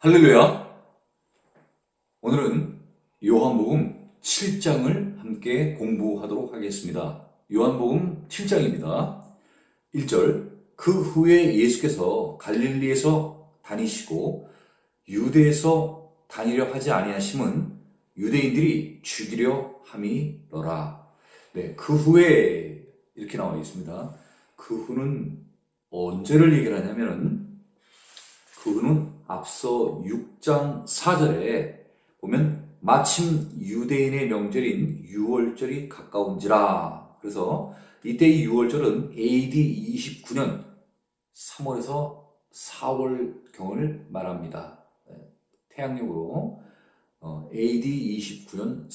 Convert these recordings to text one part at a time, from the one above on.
할렐루야! 오늘은 요한복음 7장을 함께 공부하도록 하겠습니다. 요한복음 7장입니다. 1절 그 후에 예수께서 갈릴리에서 다니시고 유대에서 다니려 하지 아니하심은 유대인들이 죽이려 함이더라. 네, 그 후에 이렇게 나와 있습니다. 그 후는 언제를 얘기를 하냐면은 그 후는 앞서 6장 4절에 보면 마침 유대인의 명절인 유월절이 가까운지라. 그래서 이때 이 유월절은 AD 29년 3월에서 4월 경을 말합니다. 네, 태양력으로 어, AD 29년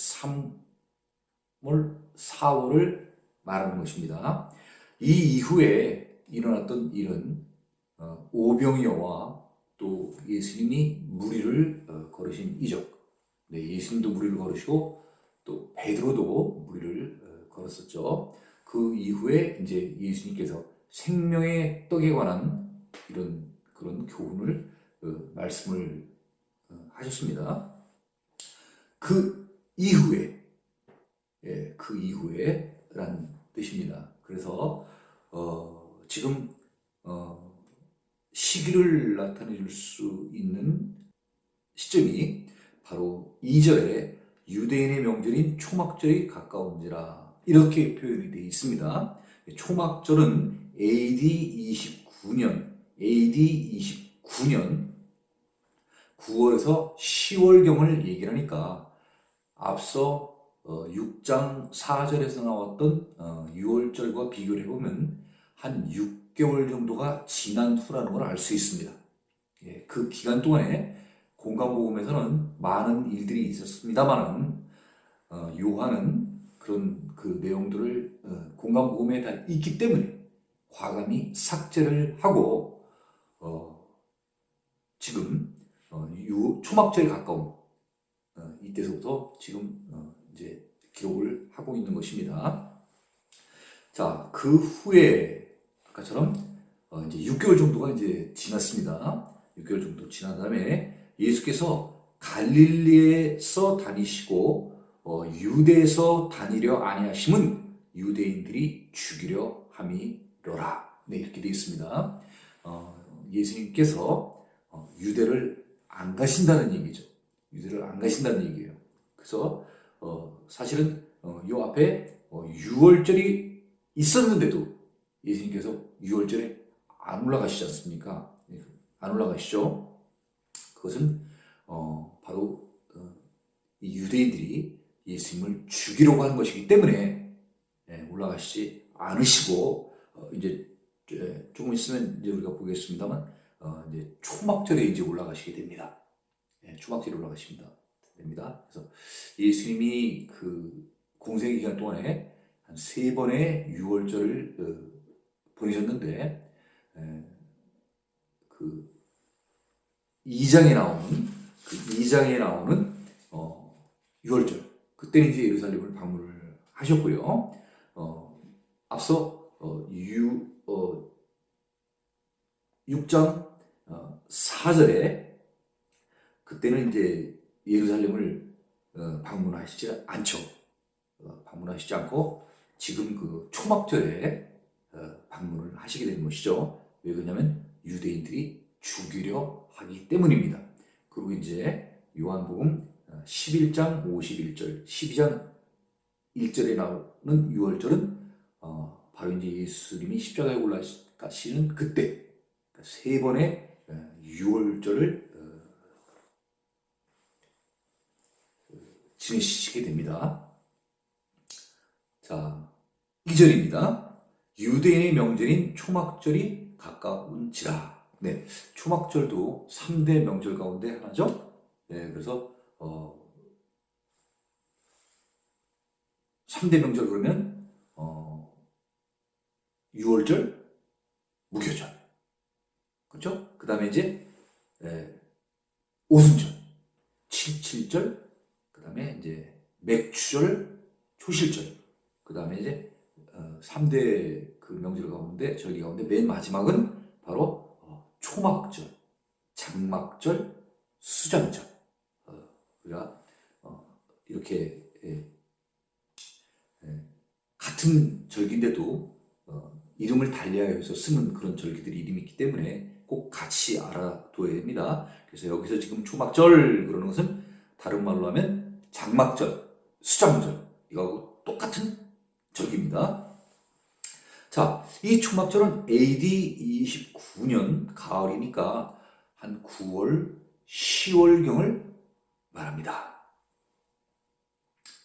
3월, 4월을 말하는 것입니다. 이 이후에 일어났던 일은 어, 오병이어와 또 예수님이 무리를 어, 걸으신 이적. 네, 예수님도 무리를 걸으시고 또 베드로도 무리를 어, 걸었었죠. 그 이후에 이제 예수님께서 생명의 떡에 관한 이런 그런 교훈을 어, 말씀을 어, 하셨습니다. 그 이후에 예, 그 이후에란 뜻입니다. 그래서 어, 지금 어, 시기를 나타낼 수 있는 시점이 바로 2절에 유대인의 명절인 초막절이 가까운지라 이렇게 표현이 되어 있습니다. 초막절은 AD 29년, AD 29년 9월에서 10월경을 얘기 하니까 앞서 6장 4절에서 나왔던 6월절과 비교를 해보면 한 6 개월 정도가 지난 후라는 걸 알 수 있습니다. 예, 그 기간 동안에 공간복음에서는 많은 일들이 있었습니다만은 어, 요한은 그런 그 내용들을 어, 공간복음에 다 있기 때문에 과감히 삭제를 하고 어, 지금 어, 유, 초막절에 가까운 어, 이때서부터 지금 어, 이제 기록을 하고 있는 것입니다. 자, 그 후에 아까처럼 어, 이제 6개월 정도가 이제 지났습니다. 6개월 정도 지난 다음에 예수께서 갈릴리에서 다니시고 어, 유대에서 다니려 아니하심은 유대인들이 죽이려 함이로라. 네, 이렇게 되어 있습니다. 어, 예수님께서 어, 유대를 안 가신다는 얘기죠. 유대를 안 가신다는 얘기예요. 그래서 어, 사실은 어, 요 앞에 어, 6월절이 있었는데도 예수님께서 6월절에 안 올라가시지 않습니까? 예, 안 올라가시죠? 그것은 어, 바로 어, 이 유대인들이 예수님을 죽이려고 하는 것이기 때문에 예, 올라가시지 않으시고 어, 이제 예, 조금 있으면 이제 우리가 보겠습니다만 어, 이제 초막절에 이제 올라가시게 됩니다. 예, 초막절에 올라가십니다. 됩니다. 그래서 예수님이 그 공생 기간 동안에 한 세 번의 유월절을 어, 보내셨는데 에, 그 2장에 나오는 그 2장에 나오는 어, 6월절 그때는 이제 예루살렘을 방문을 하셨고요. 어, 앞서 어, 유, 어, 6장 어, 4절에 그때는 이제 예루살렘을 어, 방문하시지 않죠. 어, 방문하시지 않고 지금 그 초막절에 어, 방문을 하시게 된 것이죠. 왜 그러냐면 유대인들이 죽이려 하기 때문입니다. 그리고 이제 요한복음 11장 51절, 12장 1절에 나오는 6월절은 어, 바로 이제 예수님이 십자가에 올라가시는 그때 그러니까 세 번의 6월절을 지내시게 됩니다. 자, 2절입니다. 유대인의 명절인 초막절이 가까운지라. 네, 초막절도 3대 명절 가운데 하나죠. 네, 그래서 어, 3대 명절 그러면 어, 6월절, 무교절. 그렇죠? 그 다음에 이제 에, 오순절, 77절, 그 다음에 이제 맥추절, 초실절, 그 다음에 이제 어, 3대 그 명절 가운데 저기 가운데 맨 마지막은 바로 어, 초막절, 장막절, 수장전. 어, 우리가 어, 이렇게 예, 예, 같은 절기인데도 어, 이름을 달리하여 서 쓰는 그런 절기들이 이름이 있기 때문에 꼭 같이 알아둬야 됩니다. 그래서 여기서 지금 초막절 그러는 것은 다른 말로 하면 장막절, 수장절 이거하고 똑같은 절기입니다. 자, 이 초막절은 AD 29년 가을이니까 한 9월, 10월경을 말합니다.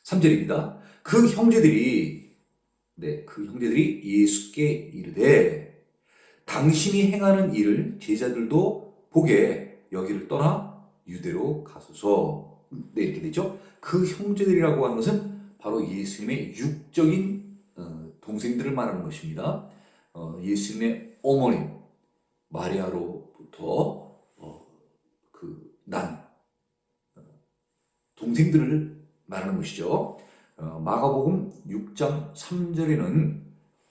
3절입니다. 그 형제들이 네, 그 형제들이 예수께 이르되 당신이 행하는 일을 제자들도 보게 여기를 떠나 유대로 가소서. 네, 이렇게 되죠. 그 형제들이라고 하는 것은 바로 예수님의 육적인 어, 동생들을 말하는 것입니다. 어, 예수님의 어머님 마리아로부터 어, 그난 어, 동생들을 말하는 것이죠. 어, 마가복음 6장 3절에는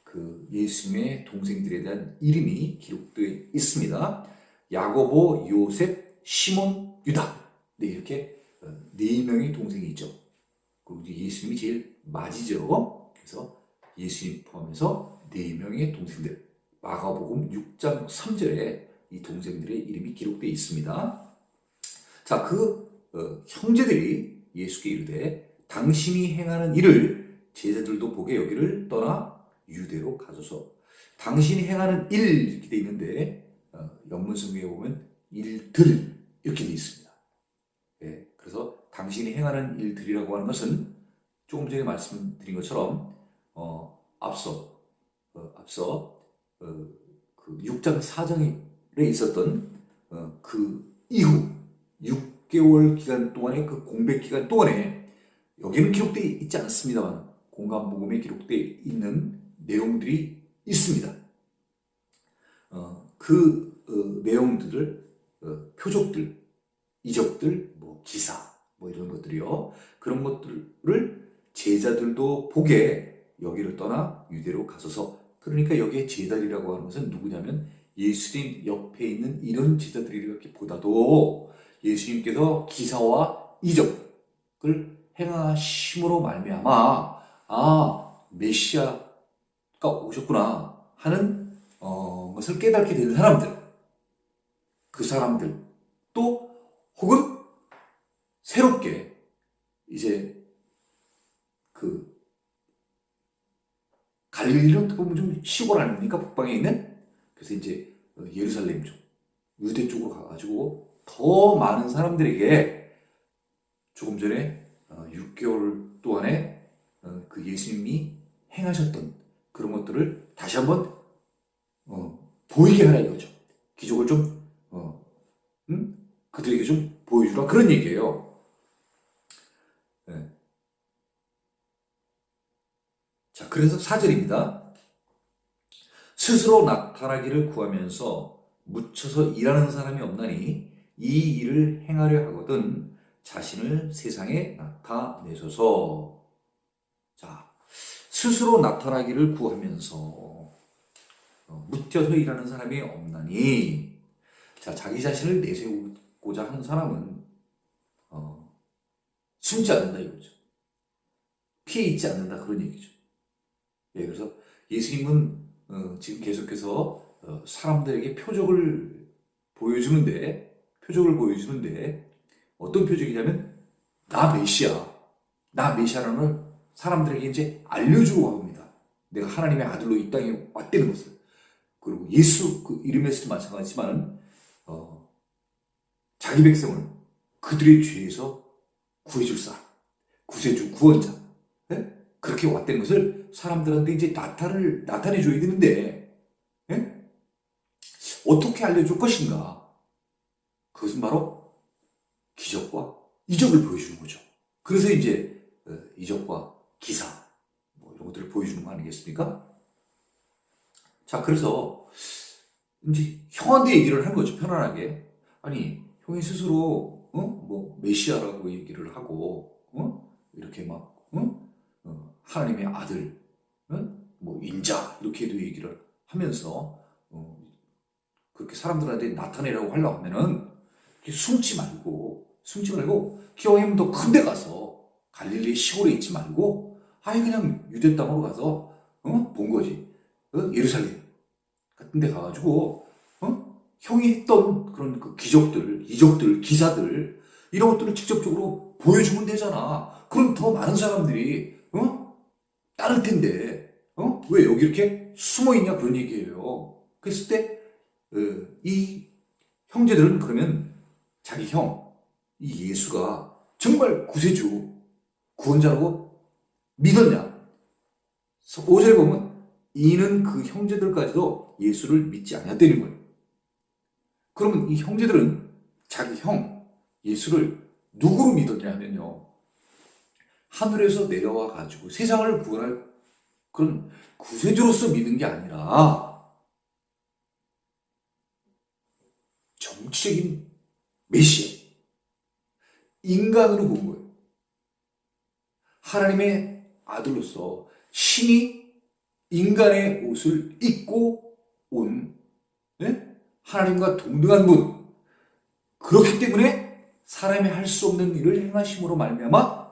그 예수님의 동생들에 대한 이름이 기록되어 있습니다. 야고보, 요셉, 시몬, 유다. 네, 이렇게 어, 네 명의 동생이 있죠. 그리고 예수님이 제일 맞이죠. 그래서 예수님 포함해서 네 명의 동생들. 마가복음 6장 3절에 이 동생들의 이름이 기록되어 있습니다. 자, 그 어, 형제들이 예수께 이르되 당신이 행하는 일을 제자들도 보게 여기를 떠나 유대로 가소서. 당신이 행하는 일 이렇게 돼 있는데 어, 영문성경에 보면 일들 이렇게 돼 있습니다. 예, 그래서 당신이 행하는 일들이라고 하는 것은 조금 전에 말씀드린 것처럼 어, 앞서 어, 앞서 어, 그 6장 4장에 있었던 어, 그 이후 6개월 기간 동안의 그 공백 기간 동안에 여기는 기록되어 있지 않습니다만 공간복음에 기록되어 있는 내용들이 있습니다. 어, 그 어, 내용들을 어, 표적들, 이적들, 뭐 기사, 뭐 이런 것들이요. 그런 것들을 제자들도 보게 여기를 떠나 유대로 가서서 그러니까 여기에 제자들이라고 하는 것은 누구냐면 예수님 옆에 있는 이런 제자들이라기보다도 예수님께서 기사와 이적을 행하심으로 말미암아 아 메시아가 오셨구나 하는 어, 것을 깨닫게 된 사람들 그 사람들 또 혹은 새롭게 이제 그 갈릴리는 어떻게 보면 좀 시골 아닙니까 북방에 있는 그래서 이제 예루살렘 쪽 유대 쪽으로 가가지고 더 많은 사람들에게 조금 전에 6개월 동안에 어, 그 예수님이 행하셨던 그런 것들을 다시 한번 어, 보이게 하라 이거죠. 기적을 좀 어, 음? 그들에게 좀 보여주라 그런 얘기예요. 네. 자, 그래서 사절입니다. 스스로 나타나기를 구하면서 묻혀서 일하는 사람이 없나니 이 일을 행하려 하거든 자신을 세상에 나타내소서. 자, 스스로 나타나기를 구하면서 어, 묻혀서 일하는 사람이 없나니 자, 자기 자신을 내세우고자 하는 사람은 어, 숨지 않는다 이거죠. 피해 있지 않는다 그런 얘기죠. 예, 그래서 예수님은 어, 지금 계속해서 어, 사람들에게 표적을 보여주는데 표적을 보여주는데 어떤 표적이냐면 나 메시아, 나 메시아라는 사람들에게 이제 알려주고 합니다. 내가 하나님의 아들로 이 땅에 왔다는 것을. 그리고 예수 그 이름에서도 마찬가지지만 어, 자기 백성을 그들의 죄에서 구해줄 사람, 구세주, 구원자, 예? 그렇게 왔다는 것을 사람들한테 이제 나타를 나타내 줘야 되는데 예? 어떻게 알려줄 것인가? 그것은 바로 기적과 이적을 보여주는 거죠. 그래서 이제 어, 이적과 기사 뭐 이런 것들을 보여주는 거 아니겠습니까? 자, 그래서 이제 형한테 얘기를 한 거죠. 편안하게. 아니, 형이 스스로 어? 뭐 메시아라고 얘기를 하고 어? 이렇게 막 어? 어, 하나님의 아들, 어? 뭐 인자 이렇게도 얘기를 하면서 어, 그렇게 사람들한테 나타내라고 하려고 하면은 숨지 말고 숨지 말고 기왕이면 더큰데 가서 갈릴리 시골에 있지 말고 아예 그냥 유대 땅으로 가서 어? 본 거지. 어? 예루살렘 같은 데 가가지고 어? 형이 했던 그런 그 기적들, 이적들, 기사들 이런 것들을 직접적으로 보여주면 되잖아. 그럼 더 많은 사람들이 어? 따를 텐데 어? 왜 여기 이렇게 숨어 있냐 그런 얘기예요. 그랬을 때 이 형제들은 그러면 자기 형, 이 예수가 정말 구세주, 구원자라고 믿었냐? 5절에 보면 이는 그 형제들까지도 예수를 믿지 않았다는 거예요. 그러면 이 형제들은 자기 형, 예수를 누구로 믿었냐 하면요. 하늘에서 내려와 가지고 세상을 구원할 그런 구세주로서 믿은 게 아니라 정치적인 메시아, 인간으로 본 거예요. 하나님의 아들로서 신이 인간의 옷을 입고 온 네? 하나님과 동등한 분. 그렇기 때문에 사람이 할 수 없는 일을 행하심으로 말미암아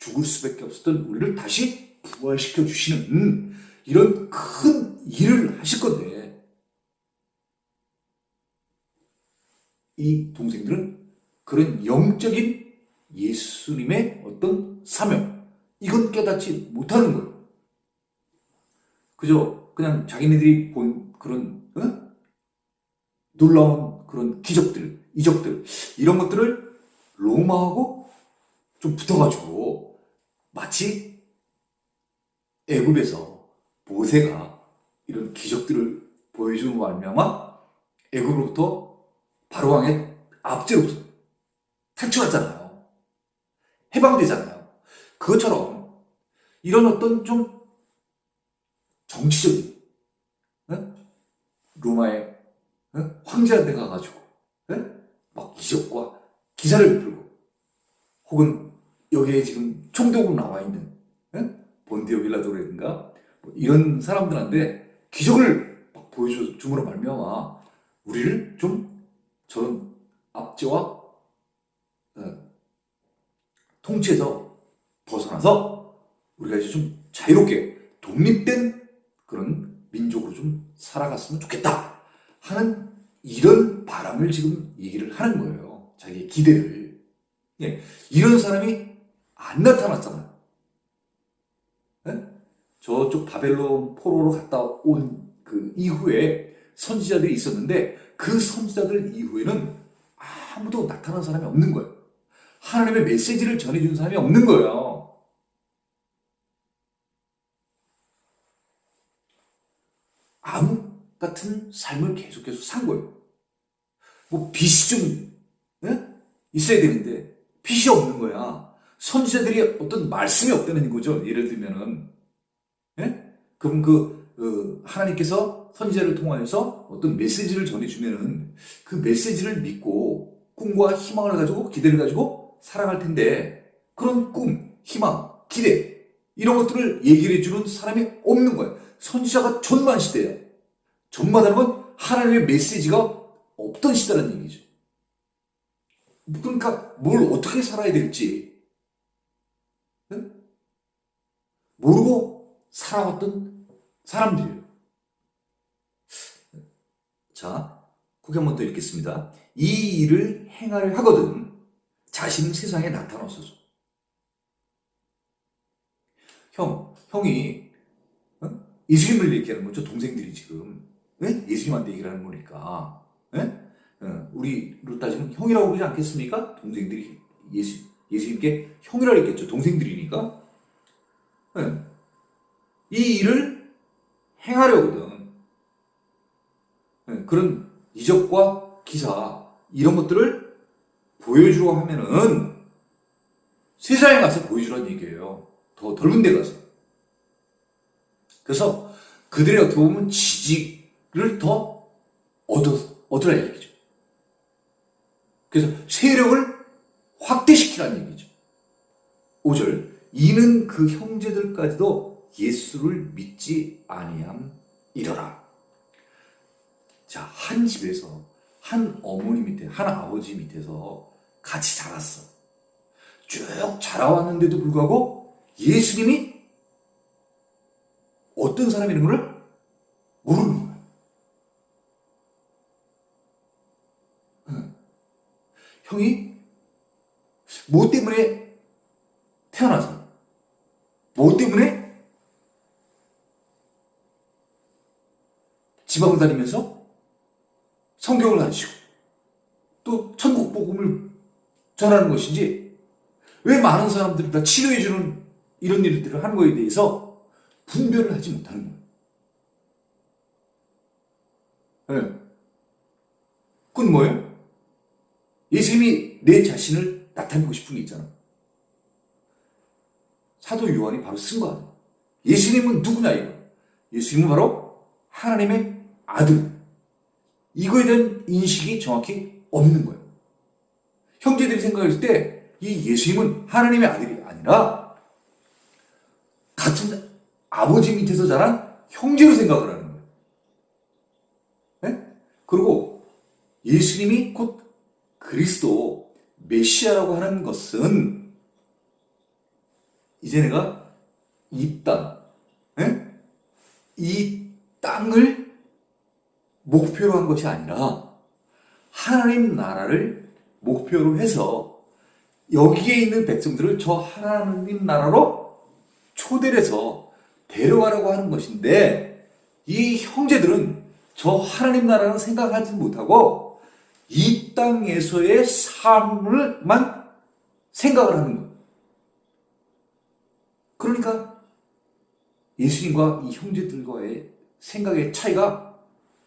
죽을 수밖에 없었던 우리를 다시 부활시켜 주시는 이런 큰 일을 하실 건데 이 동생들은 그런 영적인 예수님의 어떤 사명 이건 깨닫지 못하는 거예요. 그저 그냥 자기네들이 본 그런 어? 놀라운 그런 기적들, 이적들 이런 것들을 로마하고 좀 붙어가지고 마치 애굽에서 모세가 이런 기적들을 보여주는 말미암아 애굽으로부터 바로 왕의 압제로부터 탈출하잖아요. 해방되잖아요. 그것처럼 이런 어떤 좀 정치적인 어? 로마의 어? 황제한테 가가지고 어? 막 기적과 기사를 풀고 혹은 여기에 지금 총독으로 나와 있는 어? 본디오 빌라도라든가 뭐 이런 사람들한테 기적을 막 보여줘 줌으로 말미암아 우리를 좀 저런 압제와 어, 통치에서 벗어나서 우리가 이제 좀 자유롭게 독립된 그런 민족으로 좀 살아갔으면 좋겠다 하는 이런 바람을 지금 얘기를 하는 거예요. 자기의 기대를. 예, 이런 사람이 안 나타났잖아요. 예? 저쪽 바벨론 포로로 갔다 온 그 이후에 선지자들이 있었는데 그 선지자들 이후에는 아무도 나타난 사람이 없는 거예요. 하나님의 메시지를 전해준 사람이 없는 거예요. 암 같은 삶을 계속해서 산 거예요. 뭐 빚이 좀 예? 있어야 되는데 빚이 없는 거야. 선지자들이 어떤 말씀이 없다는 거죠. 예를 들면은 예? 그럼 그 어, 하나님께서 선지자를 통하여서 어떤 메시지를 전해주면은 그 메시지를 믿고 꿈과 희망을 가지고 기대를 가지고 살아갈 텐데 그런 꿈, 희망, 기대 이런 것들을 얘기를 해주는 사람이 없는 거예요. 선지자가 전만 시대예요. 전마다는 건 하나님의 메시지가 없던 시대라는 얘기죠. 그러니까 뭘 어떻게 살아야 될지 응? 모르고 살아왔던 사람들이에요. 자, 거기 한번 더 읽겠습니다. 이 일을 행하려 하거든 자신은 세상에 나타났소서. 형, 형이 어? 예수님을 얘기하는 거죠. 동생들이 지금 예? 예수님한테 얘기를 하는 거니까. 예? 어, 우리로 따지면 형이라고 그러지 않겠습니까? 동생들이 예수, 예수님께 형이라고 했겠죠. 동생들이니까. 예. 이 일을 행하려거든. 예, 그런 이적과 기사, 이런 것들을 보여주려 하면은 세상에 가서 보여주라는 얘기예요. 더 넓은 데 가서. 그래서 그들이 어떻게 보면 지지를 더 얻어, 얻으라는 얘기죠. 그래서 세력을 확대시키라는 얘기죠. 5절 이는 그 형제들까지도 예수를 믿지 아니함 이러라. 자, 한 집에서 한 어머니 밑에, 한 아버지 밑에서 같이 자랐어. 쭉 자라왔는데도 불구하고 예수님이 어떤 사람이라는 걸 모르는 거야. 응. 형이 뭐 때문에 태어나서 뭐 때문에 지방을 다니면서 성경을 가르치고 또 천국 복음을 전하는 것인지 왜 많은 사람들이 다 치료해주는 이런 일들을 하는 거에 대해서 분별을 하지 못하는 거예요. 네. 그건 뭐예요? 예수님이 내 자신을 나타내고 싶은 게 있잖아. 사도 요한이 바로 쓴 거야. 예수님은 누구냐 이거. 예수님은 바로 하나님의 아들. 이거에 대한 인식이 정확히 없는 거예요. 형제들이 생각했을 때 이 예수님은 하나님의 아들이 아니라 같은 아버지 밑에서 자란 형제로 생각을 하는 거예요. 네? 그리고 예수님이 곧 그리스도 메시아라고 하는 것은 이제 내가 이 땅, 예? 이 땅을 목표로 한 것이 아니라 하나님 나라를 목표로 해서 여기에 있는 백성들을 저 하나님 나라로 초대를 해서 데려가라고 하는 것인데 이 형제들은 저 하나님 나라는 생각하지 못하고 이 땅에서의 삶을만 생각을 하는 거예요. 그러니까 예수님과 이 형제들과의 생각의 차이가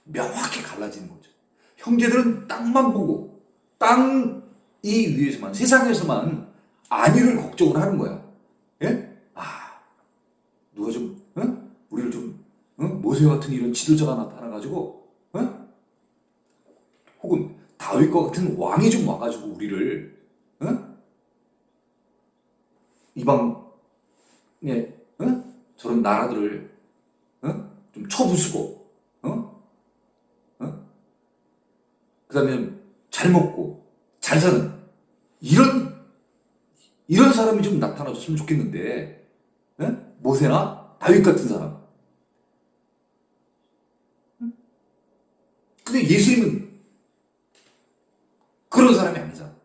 명확히 갈라지는 거죠. 형제들은 땅만 보고 땅 이 위에서만 세상에서만 안위를 걱정을 하는 거야. 예? 아 누가 좀 어? 우리를 좀 어? 모세 같은 이런 지도자가 나타나가지고 어? 혹은 다윗과 같은 왕이 좀 와가지고 우리를 어? 이방에 어? 저런 나라들을 어? 좀 쳐부수고 어? 어? 그다음에 잘 먹고 잘 사는 이런 이런 사람이 좀 나타나줬으면 좋겠는데 예? 모세나 다윗 같은 사람. 근데 예수님은 그런 사람이 아니잖아.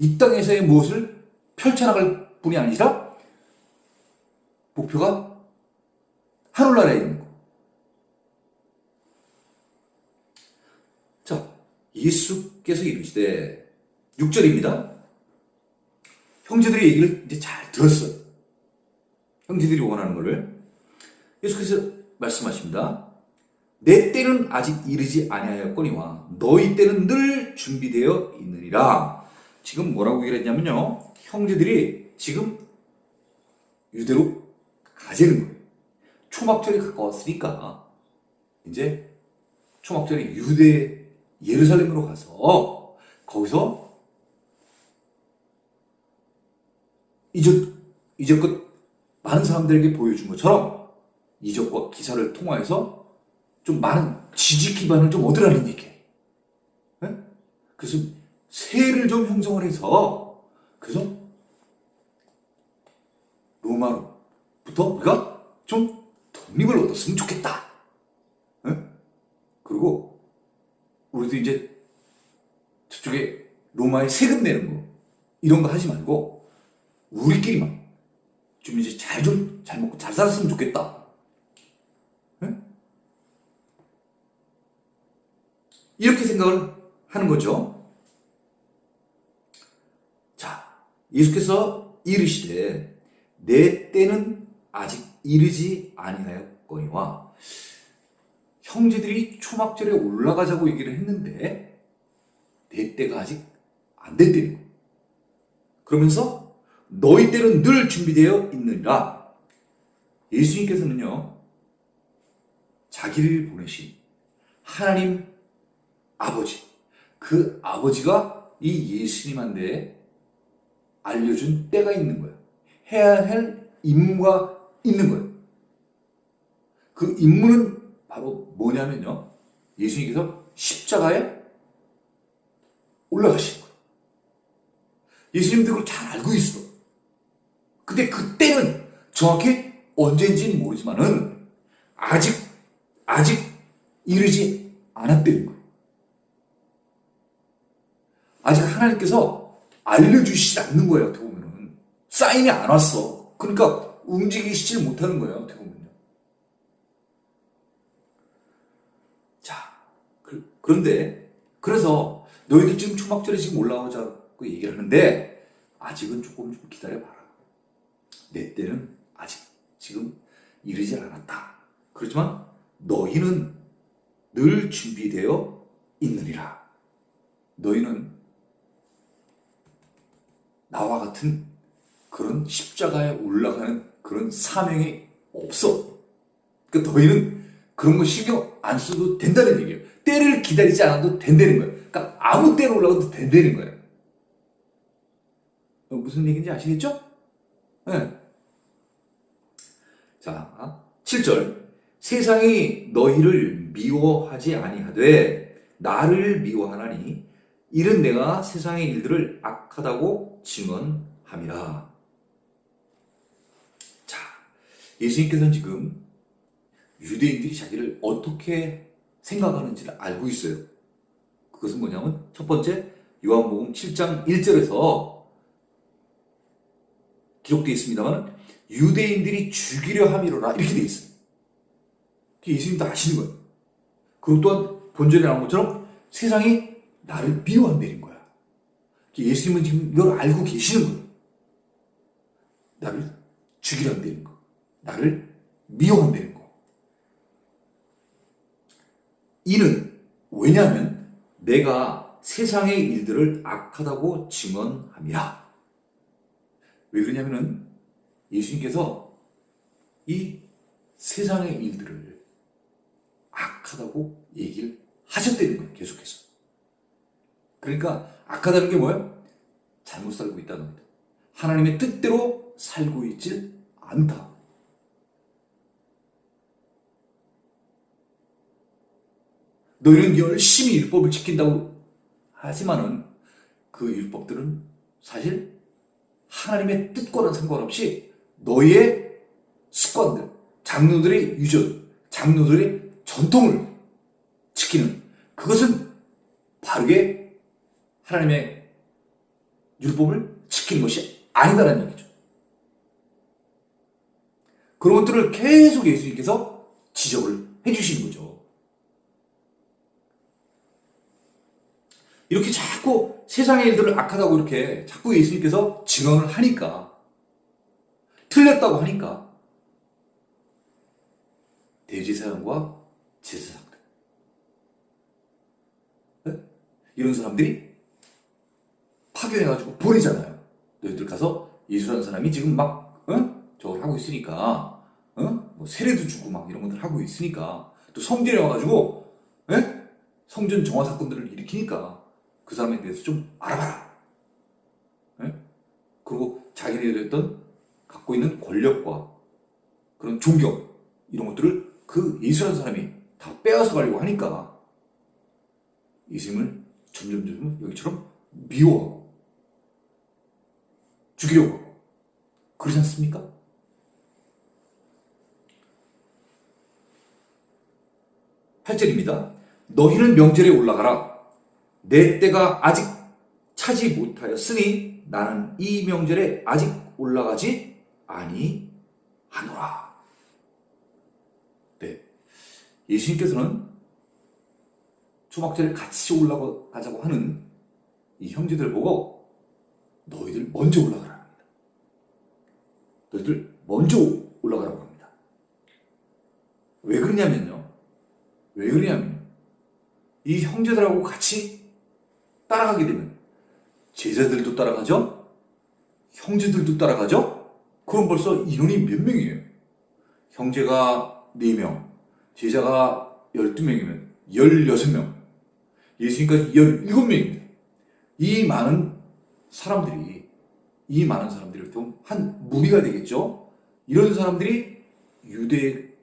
이 땅에서의 무엇을 펼쳐나갈 뿐이 아니라 목표가 하늘나라에 있는 거. 자, 예수께서 이르시되 6절입니다. 형제들이 얘기를 이제 잘 들었어요. 형제들이 원하는 거를. 예수께서 말씀하십니다. 내 때는 아직 이르지 아니하였거니와 너희 때는 늘 준비되어 있느니라. 지금 뭐라고 얘기를 했냐면요. 형제들이 지금 유대로 가지는 거예요. 초막절이 가까웠으니까 이제 초막절이 유대 예루살렘으로 가서 거기서 이적, 이적껏 많은 사람들에게 보여준 것처럼 이적과 기사를 통하여서 좀 많은 지지 기반을 좀 얻으라는 얘기예요. 네? 그래서 세를 좀 형성을 해서 그래서 로마로부터 우리가 좀 독립을 얻었으면 좋겠다. 네? 그리고 우리도 이제 저쪽에 로마에 세금 내는 거 이런 거 하지 말고 우리끼리만 좀 이제 잘 좀 잘 먹고 잘 살았으면 좋겠다. 이렇게 생각을 하는 거죠. 자, 예수께서 이르시되 내 때는 아직 이르지 아니하였거니와 형제들이 초막절에 올라가자고 얘기를 했는데 내 때가 아직 안 거. 그러면서 너희 때는 늘 준비되어 있느니라. 예수님께서는요 자기를 보내신 하나님 아버지 그 아버지가 이 예수님한테 알려준 때가 있는 거예요. 해야 할 임무가 있는 거예요. 그 임무는 바로 뭐냐면요. 예수님께서 십자가에 올라가신 거예요. 예수님도 그걸 잘 알고 있어. 근데 그때는 정확히 언제인지는 모르지만은 아직 아직 이르지 거예요. 아직 하나님께서 알려주시지 않는 거예요. 어떻게 보면은 사인이 안 왔어. 그러니까 움직이시질 못하는 거예요. 어떻게 보면요. 자, 그, 그런데 그래서 너희들 지금 초막절에 지금 올라오자고 얘기를 하는데 아직은 조금 좀 기다려봐라. 내 때는 아직 지금 이르지 않았다. 그렇지만 너희는 늘 준비되어 있느니라. 너희는 나와 같은 그런 십자가에 올라가는 그런 사명이 없어. 그러니까 너희는 그런 거 신경 안 써도 된다는 얘기예요. 때를 기다리지 않아도 된다는 거예요. 그러니까 아무 때로 올라가도 된다는 거예요. 어, 무슨 얘기인지 아시겠죠? 네. 자, 7절. 세상이 너희를 미워하지 아니하되 나를 미워하나니 이는 내가 세상의 일들을 악하다고 증언함이라. 자, 예수님께서는 지금 유대인들이 자기를 어떻게 생각하는지를 알고 있어요. 그것은 뭐냐면 첫 번째 요한복음 7장 1절에서 기록되어 있습니다만 유대인들이 죽이려 함이로라 이렇게 되어 있어요. 예수님도 아시는 거예요. 그리고 또한 본전에 나온 것처럼 세상이 나를 미워한다는 거야. 예수님은 지금 이걸 알고 계시는 거예요. 나를 죽이란다는 거. 나를 미워한다는 거. 이는 왜냐하면 내가 세상의 일들을 악하다고 증언함이라. 왜 그러냐면은 예수님께서 이 세상의 일들을 악하다고 얘기를 하셨다는 거예요. 계속해서. 그러니까 악하다는 게 뭐예요? 잘못 살고 있다는 겁니다. 하나님의 뜻대로 살고 있질 않다. 너희는 열심히 율법을 지킨다고 하지만은 그 율법들은 사실 하나님의 뜻과는 상관없이 너희의 습관들, 장로들의 유전, 장로들의 전통을 지키는 그것은 바르게 하나님의 율법을 지키는 것이 아니다라는 얘기죠. 그런 것들을 계속 예수님께서 지적을 해주시는 거죠. 이렇게 자꾸 세상의 일들을 악하다고 이렇게 자꾸 예수님께서 증언을 하니까 틀렸다고 하니까 대제사장과 제사장들 네? 이런 사람들이 파견해가지고 보내잖아요. 너희들 가서 예수라는 사람이 지금 막 어? 저걸 하고 있으니까 어? 뭐 세례도 주고 막 이런 것들 하고 있으니까 또 성전에 와가지고 예? 성전 정화 사건들을 일으키니까 그 사람에 대해서 좀 알아봐라. 예? 그리고 자기네들이 했던 갖고 있는 권력과 그런 존경 이런 것들을 그 예수라는 사람이 다 빼앗아 가려고 하니까 예수님을 점점 점점 여기처럼 미워하고 죽이려고 그러지 않습니까? 팔절입니다 너희는 명절에 올라가라. 내 때가 아직 차지 못하였으니 나는 이 명절에 아직 올라가지 아니하노라. 네. 예수님께서는 초막절에 같이 올라가자고 하는 이 형제들 보고 너희들 먼저 올라가라 합니다. 너희들 먼저 올라가라고 합니다. 왜 그러냐면요. 왜 그러냐면 이 형제들하고 같이 따라가게 되면 제자들도 따라가죠. 형제들도 따라가죠. 그럼 벌써 인원이 몇 명이에요? 형제가 4명, 제자가 12명이면 16명, 예수님까지 17명입니다. 이 많은 사람들이, 이 많은 사람들이 좀한 무리가 되겠죠? 이런 사람들이 유대의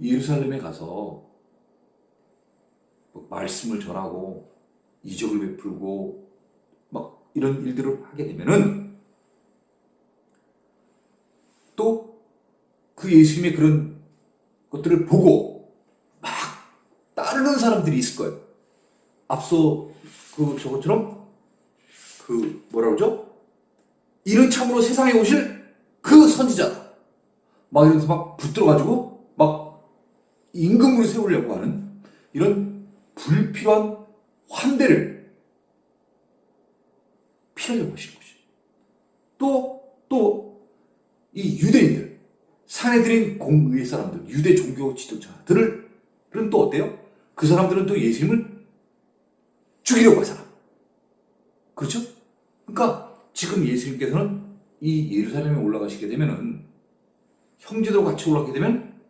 예루살렘에 가서 뭐 말씀을 전하고 이적을 베풀고 막 이런 일들을 하게 되면은 또 그 예수님의 그런 것들을 보고 막 따르는 사람들이 있을 거예요. 앞서 그 저것처럼 그 뭐라 그러죠? 이는 참으로 세상에 오실 그 선지자다. 막 이러면서 막 붙들어가지고 막 임금으로 세우려고 하는 이런 불필요한 환대를 피하려고 하시는 것이죠. 또, 또, 이 유대인들, 사내들인 공의의 사람들, 유대 종교 지도자들은 또 어때요? 그 사람들은 또 예수님을 죽이려고 한 사람. 그렇죠? 그러니까 지금 예수님께서는 이 예루살렘에 올라가시게 되면은 형제도 같이 올라가게 되면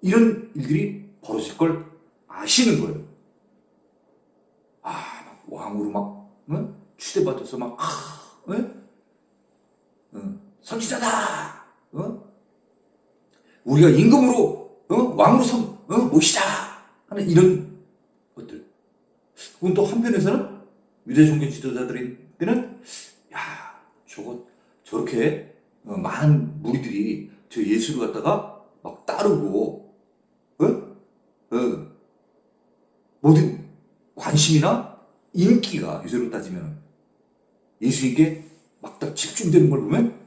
이런 일들이 벌어질 걸 아시는 거예요. 아, 막 왕으로 막 응? 추대받아서 막 아, 응? 응, 선지자다. 응? 우리가 임금으로 응? 왕으로 선, 응? 모시자 하는 이런 것들. 그건 또 한편에서는 유대 종교 지도자들한테는 야 저거 저렇게 어, 많은 무리들이 저 예수를 갖다가 막 따르고 어? 어, 모든 관심이나 인기가 요새로 따지면 예수님께 막 다 집중되는 걸 보면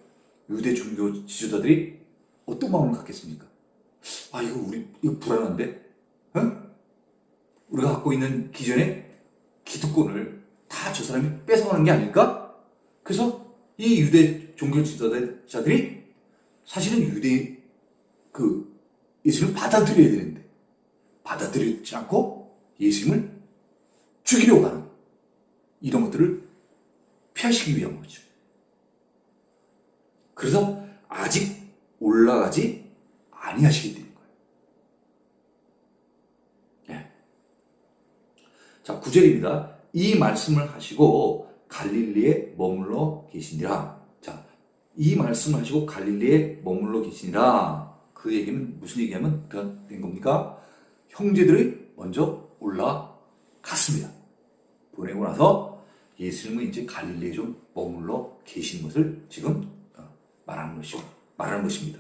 유대 종교 지도자들이 어떤 마음을 갖겠습니까? 아 이거 우리 이거 불안한데, 어? 우리가 갖고 있는 기존의 기득권을 다 저 사람이 뺏어가는 게 아닐까? 그래서 이 유대 종교 지도자들이 사실은 유대 그 예수님을 받아들여야 되는데 받아들이지 않고 예수님을 죽이려고 하는 이런 것들을 피하시기 위한 거죠. 그래서 아직 올라가지 아니하시기 때문인 거예요. 예. 자, 9절입니다. 이 말씀을 하시고 갈릴리에 머물러 계시니라. 자, 이 말씀을 하시고 갈릴리에 머물러 계시니라. 그 얘기는 무슨 얘기하면 된 겁니까? 형제들이 먼저 올라갔습니다. 보내고 나서 예수님은 이제 갈릴리에 좀 머물러 계신 것을 지금 어, 말하는 것입니다. 말하는 것입니다.